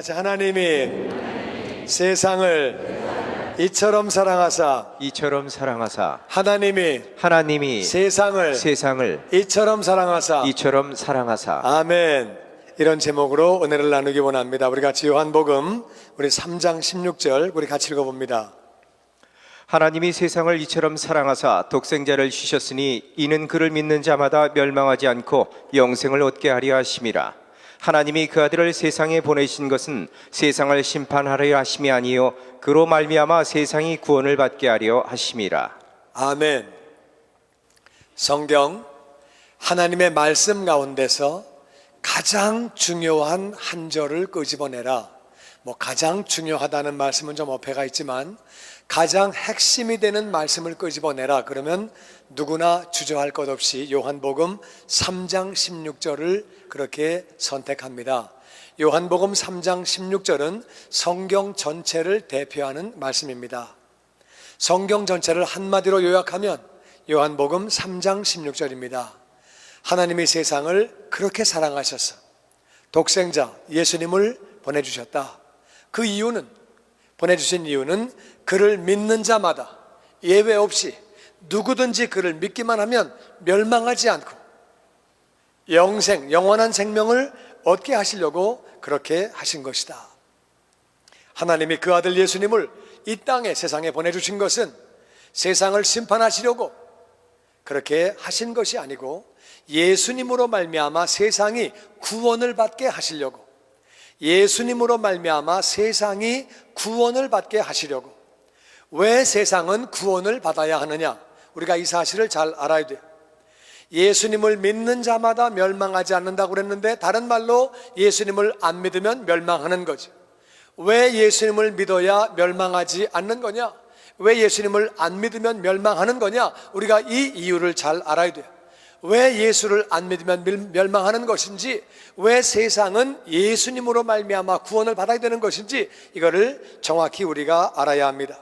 같이 하나님이 세상을 이처럼 사랑하사 이처럼 사랑하사 하나님이 하나님이 세상을 세상을 이처럼 사랑하사 이처럼 사랑하사 아멘. 이런 제목으로 은혜를 나누기 원합니다. 우리 같이 요한복음 우리 3장 16절 우리 같이 읽어봅니다. 하나님이 세상을 이처럼 사랑하사 독생자를 주셨으니 이는 그를 믿는 자마다 멸망하지 않고 영생을 얻게 하려 하심이라 하나님이 그 아들을 세상에 보내신 것은 세상을 심판하려 하심이 아니요 그로 말미암아 세상이 구원을 받게 하려 하심이라 아멘. 성경 하나님의 말씀 가운데서 가장 중요한 한 절을 끄집어내라. 뭐 가장 중요하다는 말씀은 좀 어폐가 있지만 가장 핵심이 되는 말씀을 끄집어내라. 그러면 누구나 주저할 것 없이 요한복음 3장 16절을 그렇게 선택합니다. 요한복음 3장 16절은 성경 전체를 대표하는 말씀입니다. 성경 전체를 한마디로 요약하면 요한복음 3장 16절입니다. 하나님이 세상을 그렇게 사랑하셔서 독생자 예수님을 보내주셨다. 그 이유는 보내주신 이유는 그를 믿는 자마다 예외 없이 누구든지 그를 믿기만 하면 멸망하지 않고 영생, 영원한 생명을 얻게 하시려고 그렇게 하신 것이다. 하나님이 그 아들 예수님을 이 땅에 세상에 보내주신 것은 세상을 심판하시려고 그렇게 하신 것이 아니고 예수님으로 말미암아 세상이 구원을 받게 하시려고 예수님으로 말미암아 세상이 구원을 받게 하시려고 왜 세상은 구원을 받아야 하느냐 우리가 이 사실을 잘 알아야 돼요 예수님을 믿는 자마다 멸망하지 않는다고 그랬는데 다른 말로 예수님을 안 믿으면 멸망하는 거죠 왜 예수님을 믿어야 멸망하지 않는 거냐? 왜 예수님을 안 믿으면 멸망하는 거냐? 우리가 이 이유를 잘 알아야 돼요. 왜 예수를 안 믿으면 멸- 멸망하는 것인지, 왜 세상은 예수님으로 말미암아 구원을 받아야 되는 것인지 이거를 정확히 우리가 알아야 합니다.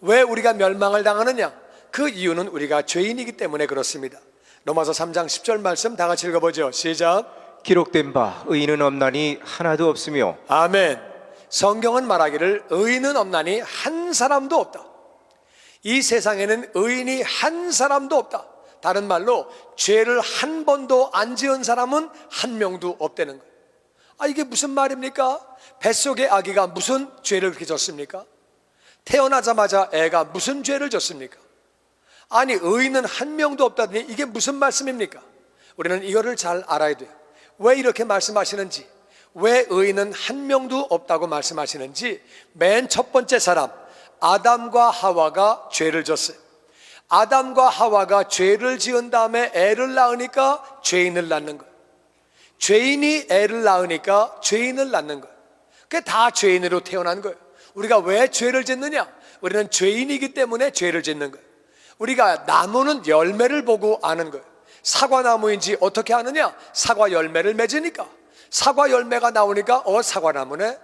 왜 우리가 멸망을 당하느냐? 그 이유는 우리가 죄인이기 때문에 그렇습니다. 로마서 3장 10절 말씀 다 같이 읽어보죠. 시작. 기록된 바 의인은 없나니 하나도 없으며 아멘. 성경은 말하기를 의인은 없나니 한 사람도 없다. 이 세상에는 의인이 한 사람도 없다. 다른 말로 죄를 한 번도 안 지은 사람은 한 명도 없다는 거예요. 아 이게 무슨 말입니까? 뱃속의 아기가 무슨 죄를 그렇게 졌습니까? 태어나자마자 애가 무슨 죄를 졌습니까? 아니 의인은 한 명도 없다더니 이게 무슨 말씀입니까? 우리는 이거를 잘 알아야 돼요. 왜 이렇게 말씀하시는지, 왜 의인은 한 명도 없다고 말씀하시는지 맨 첫 번째 사람 아담과 하와가 죄를 졌어요. 아담과 하와가 죄를 지은 다음에 애를 낳으니까 죄인을 낳는 거예요. 죄인이 애를 낳으니까 죄인을 낳는 거예요. 그게 다 죄인으로 태어난 거예요. 우리가 왜 죄를 짓느냐? 우리는 죄인이기 때문에 죄를 짓는 거예요. 우리가 나무는 열매를 보고 아는 거예요. 사과나무인지 어떻게 아느냐? 사과 열매를 맺으니까. 사과 열매가 나오니까 어 사과나무네.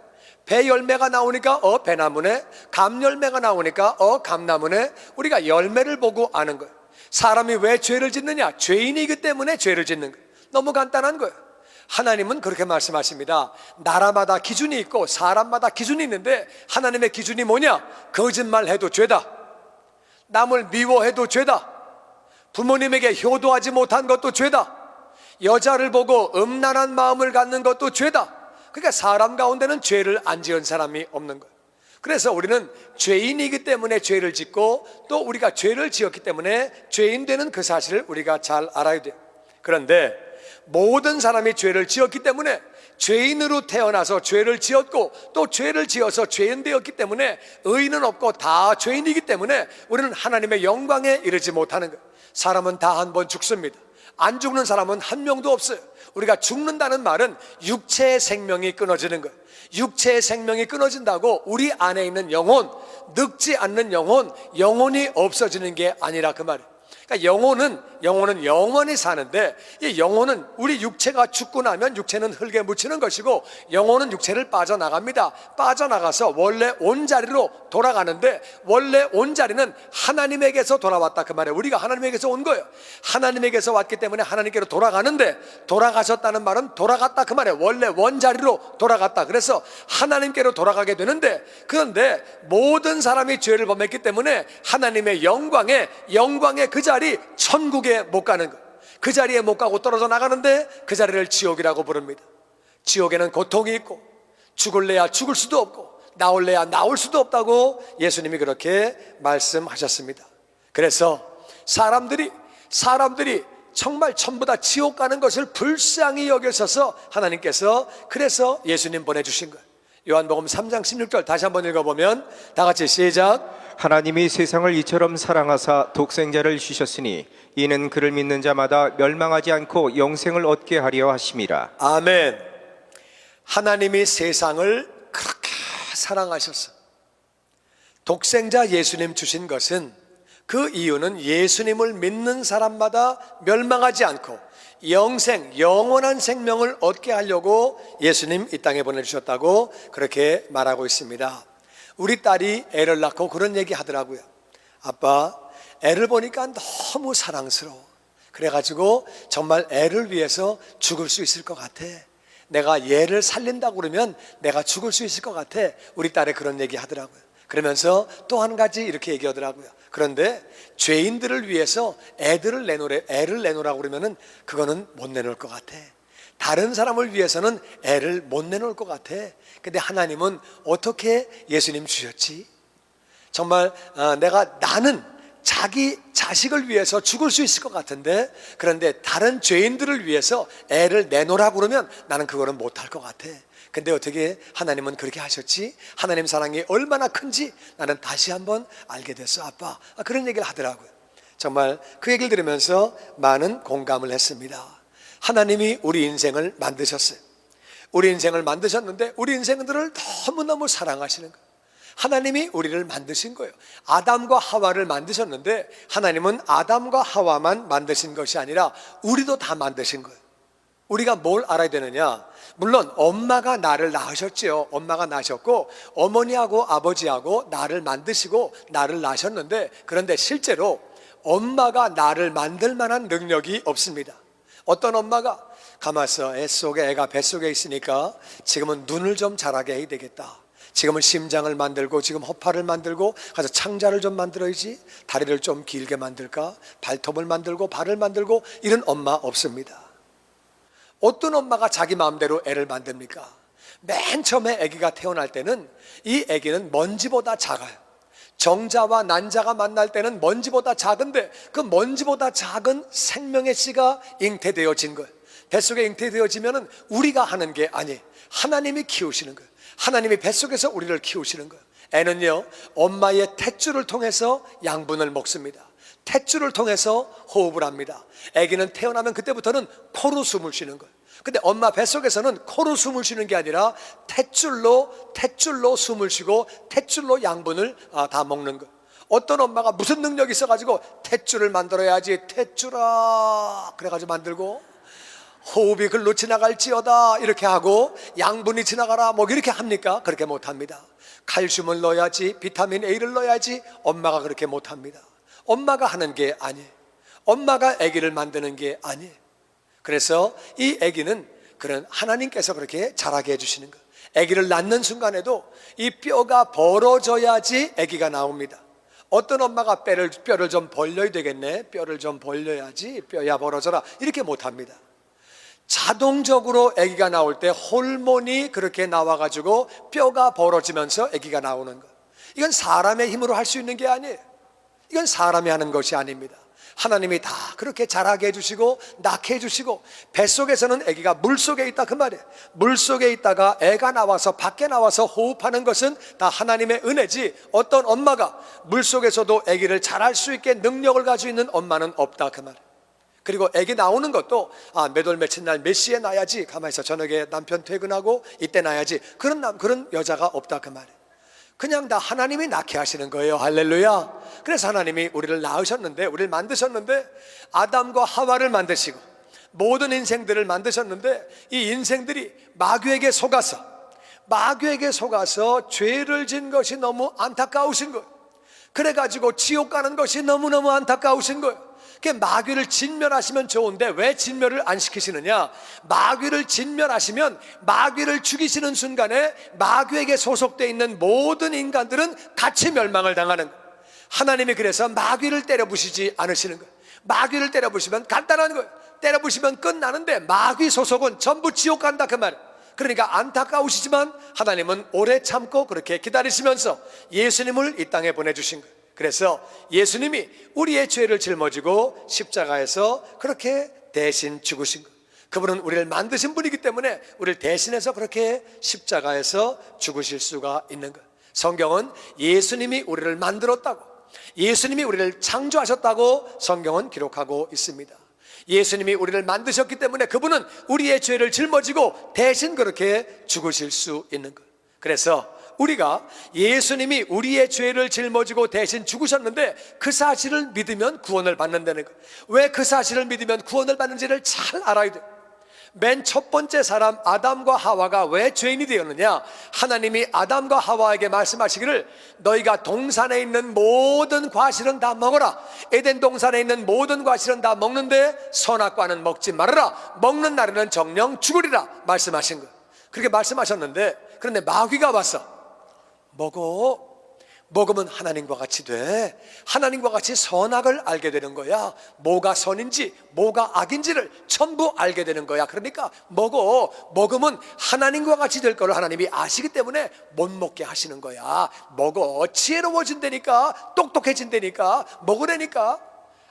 배 열매가 나오니까 어 배나무네. 감 열매가 나오니까 어 감나무네. 우리가 열매를 보고 아는 거예요. 사람이 왜 죄를 짓느냐? 죄인이기 때문에 죄를 짓는 거예요. 너무 간단한 거예요. 하나님은 그렇게 말씀하십니다. 나라마다 기준이 있고 사람마다 기준이 있는데 하나님의 기준이 뭐냐? 거짓말해도 죄다. 남을 미워해도 죄다. 부모님에게 효도하지 못한 것도 죄다. 여자를 보고 음란한 마음을 갖는 것도 죄다. 그러니까 사람 가운데는 죄를 안 지은 사람이 없는 거예요. 그래서 우리는 죄인이기 때문에 죄를 짓고 또 우리가 죄를 지었기 때문에 죄인 되는 그 사실을 우리가 잘 알아야 돼요. 그런데 모든 사람이 죄를 지었기 때문에 죄인으로 태어나서 죄를 지었고 또 죄를 지어서 죄인 되었기 때문에 의인은 없고 다 죄인이기 때문에 우리는 하나님의 영광에 이르지 못하는 거예요. 사람은 다 한 번 죽습니다. 안 죽는 사람은 한 명도 없어요. 우리가 죽는다는 말은 육체의 생명이 끊어지는 거예요. 육체의 생명이 끊어진다고 우리 안에 있는 영혼, 늙지 않는 영혼, 영혼이 없어지는 게 아니라 그 말이에요. 그러니까 영혼은 영혼은 영원히 사는데 이 영혼은 우리 육체가 죽고 나면 육체는 흙에 묻히는 것이고 영혼은 육체를 빠져나갑니다. 빠져나가서 원래 온 자리로 돌아가는데 원래 온 자리는 하나님에게서 돌아왔다 그 말이에요. 우리가 하나님에게서 온 거예요. 하나님에게서 왔기 때문에 하나님께로 돌아가는데 돌아가셨다는 말은 돌아갔다 그 말이에요. 원래 원 자리로 돌아갔다. 그래서 하나님께로 돌아가게 되는데 그런데 모든 사람이 죄를 범했기 때문에 하나님의 영광에 영광의 그 자리 천국에 못 가는 거예요. 그 자리에 못 가고 떨어져 나가는데 그 자리를 지옥이라고 부릅니다. 지옥에는 고통이 있고 죽을래야 죽을 수도 없고 나올래야 나올 수도 없다고 예수님이 그렇게 말씀하셨습니다. 그래서 사람들이 사람들이 정말 전부 다 지옥 가는 것을 불쌍히 여겨서서 하나님께서 그래서 예수님 보내주신 거예요. 요한복음 3장 16절 다시 한번 읽어보면 다 같이 시작. 하나님이 세상을 이처럼 사랑하사 독생자를 주셨으니 이는 그를 믿는 자마다 멸망하지 않고 영생을 얻게 하려 하심이라. 아멘. 하나님이 세상을 그렇게 사랑하셨어. 독생자 예수님 주신 것은 그 이유는 예수님을 믿는 사람마다 멸망하지 않고 영생, 영원한 생명을 얻게 하려고 예수님 이 땅에 보내주셨다고 그렇게 말하고 있습니다. 우리 딸이 애를 낳고 그런 얘기 하더라고요. 아빠, 애를 보니까 너무 사랑스러워. 그래가지고 정말 애를 위해서 죽을 수 있을 것 같아. 내가 얘를 살린다고 그러면 내가 죽을 수 있을 것 같아. 우리 딸이 그런 얘기 하더라고요. 그러면서 또 한 가지 이렇게 얘기하더라고요. 그런데 죄인들을 위해서 애들을 내놓으래, 애를 내놓으라고 그러면은 그거는 못 내놓을 것 같아. 다른 사람을 위해서는 애를 못 내놓을 것 같아. 근데 하나님은 어떻게 예수님 주셨지? 정말 어, 내가 나는 자기 자식을 위해서 죽을 수 있을 것 같은데 그런데 다른 죄인들을 위해서 애를 내놓으라고 그러면 나는 그거는 못할 것 같아. 근데 어떻게 하나님은 그렇게 하셨지? 하나님 사랑이 얼마나 큰지 나는 다시 한번 알게 됐어, 아빠. 아, 그런 얘기를 하더라고요. 정말 그 얘기를 들으면서 많은 공감을 했습니다. 하나님이 우리 인생을 만드셨어요. 우리 인생을 만드셨는데 우리 인생들을 너무너무 사랑하시는 거예요. 하나님이 우리를 만드신 거예요. 아담과 하와를 만드셨는데 하나님은 아담과 하와만 만드신 것이 아니라 우리도 다 만드신 거예요. 우리가 뭘 알아야 되느냐? 물론 엄마가 나를 낳으셨지요. 엄마가 낳으셨고 어머니하고 아버지하고 나를 만드시고 나를 낳으셨는데 그런데 실제로 엄마가 나를 만들 만한 능력이 없습니다. 어떤 엄마가 가만있어 애 속에 애가 뱃속에 있으니까 지금은 눈을 좀 자라게 해야 되겠다. 지금은 심장을 만들고 지금 허파를 만들고 가서 창자를 좀 만들어야지 다리를 좀 길게 만들까 발톱을 만들고 발을 만들고 이런 엄마 없습니다. 어떤 엄마가 자기 마음대로 애를 만듭니까? 맨 처음에 아기가 태어날 때는 이 아기는 먼지보다 작아요. 정자와 난자가 만날 때는 먼지보다 작은데 그 먼지보다 작은 생명의 씨가 잉태되어진 거예요. 뱃속에 잉태되어지면은 우리가 하는 게 아니에요. 하나님이 키우시는 거예요. 하나님이 뱃속에서 우리를 키우시는 거예요. 애는요, 엄마의 탯줄을 통해서 양분을 먹습니다. 탯줄을 통해서 호흡을 합니다. 아기는 태어나면 그때부터는 코로 숨을 쉬는 거예요. 근데 엄마 뱃속에서는 코로 숨을 쉬는 게 아니라 탯줄로 탯줄로 숨을 쉬고 탯줄로 양분을 아, 다 먹는 거예요. 어떤 엄마가 무슨 능력이 있어가지고 탯줄을 만들어야지 탯줄아 그래가지고 만들고 호흡이 글로 지나갈지어다 이렇게 하고 양분이 지나가라 뭐 이렇게 합니까? 그렇게 못합니다. 칼슘을 넣어야지 비타민 A를 넣어야지 엄마가 그렇게 못합니다. 엄마가 하는 게 아니에요. 엄마가 아기를 만드는 게 아니에요. 그래서 이 아기는 그런 하나님께서 그렇게 자라게 해주시는 거예요. 아기를 낳는 순간에도 이 뼈가 벌어져야지 아기가 나옵니다. 어떤 엄마가 뼈를, 뼈를 좀 벌려야 되겠네. 뼈를 좀 벌려야지 뼈야 벌어져라. 이렇게 못합니다. 자동적으로 아기가 나올 때 호르몬이 그렇게 나와가지고 뼈가 벌어지면서 아기가 나오는 거. 이건 사람의 힘으로 할 수 있는 게 아니에요. 이건 사람이 하는 것이 아닙니다. 하나님이 다 그렇게 자라게 해주시고 낳게 해주시고 뱃속에서는 아기가 물속에 있다 그 말이에요. 물속에 있다가 애가 나와서 밖에 나와서 호흡하는 것은 다 하나님의 은혜지. 어떤 엄마가 물속에서도 아기를 자랄 수 있게 능력을 가지고 있는 엄마는 없다 그 말이에요. 그리고 아기 나오는 것도 아, 몇월 며칠 날 몇 시에 나야지 가만히 있어. 저녁에 남편 퇴근하고 이때 나야지. 그런 남 그런 여자가 없다 그 말이에요 그냥 다 하나님이 낳게 하시는 거예요. 할렐루야. 그래서 하나님이 우리를 낳으셨는데, 우리를 만드셨는데, 아담과 하와를 만드시고, 모든 인생들을 만드셨는데, 이 인생들이 마귀에게 속아서, 마귀에게 속아서 죄를 진 것이 너무 안타까우신 거예요. 그래가지고 지옥 가는 것이 너무너무 안타까우신 거예요. 그 마귀를 진멸하시면 좋은데 왜 진멸을 안 시키시느냐? 마귀를 진멸하시면 마귀를 죽이시는 순간에 마귀에게 소속되어 있는 모든 인간들은 같이 멸망을 당하는 거예요. 하나님이 그래서 마귀를 때려부시지 않으시는 거예요. 마귀를 때려부시면 간단한 거예요. 때려부시면 끝나는데 마귀 소속은 전부 지옥 간다 그 말이에요. 그러니까 안타까우시지만 하나님은 오래 참고 그렇게 기다리시면서 예수님을 이 땅에 보내주신 거예요. 그래서 예수님이 우리의 죄를 짊어지고 십자가에서 그렇게 대신 죽으신 거예요. 그분은 우리를 만드신 분이기 때문에 우리를 대신해서 그렇게 십자가에서 죽으실 수가 있는 거예요. 성경은 예수님이 우리를 만들었다고, 예수님이 우리를 창조하셨다고 성경은 기록하고 있습니다. 예수님이 우리를 만드셨기 때문에 그분은 우리의 죄를 짊어지고 대신 그렇게 죽으실 수 있는 거예요. 그래서 우리가 예수님이 우리의 죄를 짊어지고 대신 죽으셨는데 그 사실을 믿으면 구원을 받는다는 거예요. 왜그 사실을 믿으면 구원을 받는지를 잘 알아야 돼요. 맨첫 번째 사람 아담과 하와가 왜 죄인이 되었느냐? 하나님이 아담과 하와에게 말씀하시기를 너희가 동산에 있는 모든 과실은 다 먹어라. 에덴 동산에 있는 모든 과실은 다 먹는데 선악과는 먹지 말아라. 먹는 날에는 정령 죽으리라 말씀하신 거예요. 그렇게 말씀하셨는데 그런데 마귀가 왔어. 먹어. 먹으면 하나님과 같이 돼. 하나님과 같이 선악을 알게 되는 거야. 뭐가 선인지, 뭐가 악인지를 전부 알게 되는 거야. 그러니까 먹어. 먹으면 하나님과 같이 될 거를 하나님이 아시기 때문에 못 먹게 하시는 거야. 먹어. 지혜로워진다니까, 똑똑해진다니까, 먹으라니까.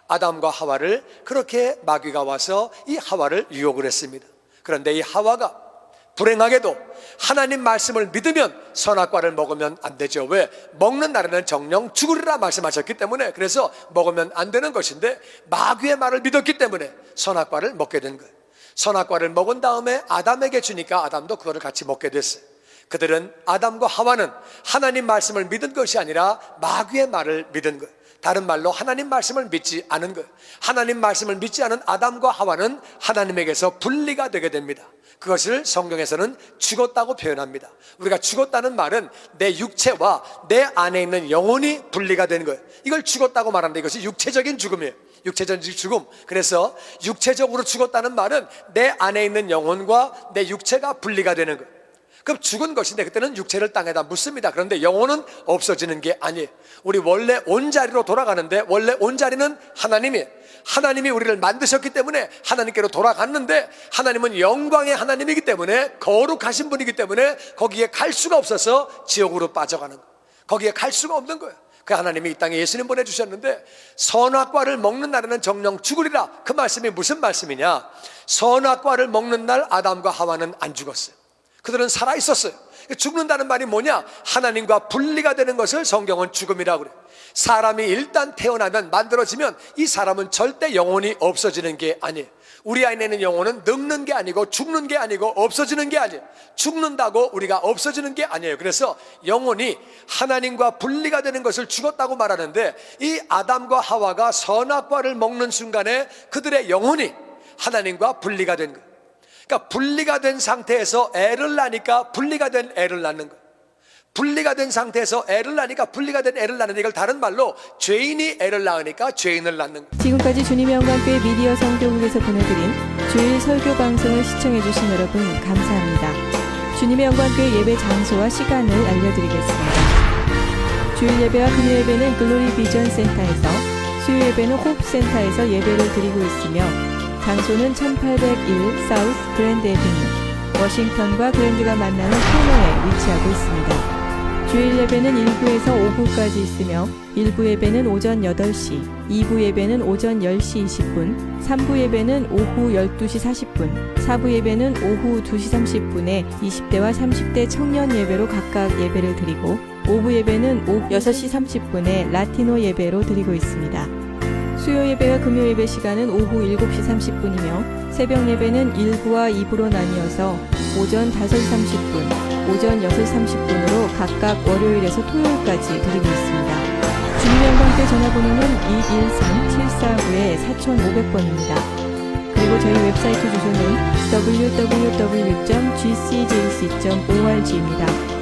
아담과 하와를 그렇게 마귀가 와서 이 하와를 유혹을 했습니다. 그런데 이 하와가 불행하게도 하나님 말씀을 믿으면 선악과를 먹으면 안 되죠. 왜? 먹는 날에는 정령 죽으리라 말씀하셨기 때문에 그래서 먹으면 안 되는 것인데 마귀의 말을 믿었기 때문에 선악과를 먹게 된 거예요. 선악과를 먹은 다음에 아담에게 주니까 아담도 그거를 같이 먹게 됐어요. 그들은 아담과 하와는 하나님 말씀을 믿은 것이 아니라 마귀의 말을 믿은 거예요. 다른 말로 하나님 말씀을 믿지 않은 거예요. 하나님 말씀을 믿지 않은 아담과 하와는 하나님에게서 분리가 되게 됩니다. 그것을 성경에서는 죽었다고 표현합니다. 우리가 죽었다는 말은 내 육체와 내 안에 있는 영혼이 분리가 되는 거예요. 이걸 죽었다고 말하는데 이것이 육체적인 죽음이에요. 육체적인 죽음. 그래서 육체적으로 죽었다는 말은 내 안에 있는 영혼과 내 육체가 분리가 되는 거예요. 그럼 죽은 것인데 그때는 육체를 땅에다 묻습니다. 그런데 영혼은 없어지는 게 아니에요. 우리 원래 온 자리로 돌아가는데 원래 온 자리는 하나님이에요. 하나님이 우리를 만드셨기 때문에 하나님께로 돌아갔는데 하나님은 영광의 하나님이기 때문에 거룩하신 분이기 때문에 거기에 갈 수가 없어서 지옥으로 빠져가는 거예요. 거기에 갈 수가 없는 거예요. 그 하나님이 이 땅에 예수님 보내주셨는데 선악과를 먹는 날에는 정령 죽으리라. 그 말씀이 무슨 말씀이냐? 선악과를 먹는 날 아담과 하와는 안 죽었어요. 그들은 살아 있었어요. 죽는다는 말이 뭐냐? 하나님과 분리가 되는 것을 성경은 죽음이라고 그래요. 사람이 일단 태어나면 만들어지면 이 사람은 절대 영혼이 없어지는 게 아니에요. 우리 안에 있는 영혼은 늙는 게 아니고 죽는 게 아니고 없어지는 게 아니에요. 죽는다고 우리가 없어지는 게 아니에요. 그래서 영혼이 하나님과 분리가 되는 것을 죽었다고 말하는데 이 아담과 하와가 선악과를 먹는 순간에 그들의 영혼이 하나님과 분리가 된 거예요. 그러니까 분리가 된 상태에서 애를 낳으니까 분리가 된 애를 낳는 거. 분리가 된 상태에서 애를 낳으니까 분리가 된 애를 낳는 이걸 다른 말로 죄인이 애를 낳으니까 죄인을 낳는 거. 지금까지 주님의 영광교회 미디어 성교국에서 보내드린 주일 설교 방송을 시청해주신 여러분 감사합니다. 주님의 영광교회 예배 장소와 시간을 알려드리겠습니다. 주일 예배와 금요 예배는 글로리 비전 센터에서 수요 예배는 홉센터에서 예배를 드리고 있으며 장소는 1801 사우스 그랜드 에비뉴 워싱턴과 그랜드가 만나는 코너에 위치하고 있습니다. 주일 예배는 1부에서 5부까지 있으며 1부 예배는 오전 8시, 2부 예배는 오전 10시 20분, 3부 예배는 오후 12시 40분, 4부 예배는 오후 2시 30분에 20대와 30대 청년 예배로 각각 예배를 드리고 5부 예배는 오후 6시 30분에 라티노 예배로 드리고 있습니다. 수요 예배와 금요 예배 시간은 오후 7시 30분이며 새벽 예배는 1부와 2부로 나뉘어서 오전 5시 30분, 오전 6시 30분으로 각각 월요일에서 토요일까지 드리고 있습니다. 주일학교 전화번호는 213-749-4500번입니다. 그리고 저희 웹사이트 주소는 www.gcjc.org입니다.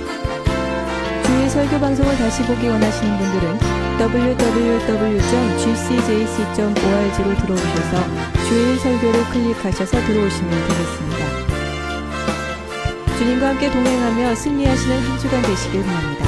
설교 방송을 다시 보기 원하시는 분들은 www.gcjc.org로 들어오셔서 주일 설교를 클릭하셔서 들어오시면 되겠습니다. 주님과 함께 동행하며 승리하시는 한 주간 되시길 바랍니다.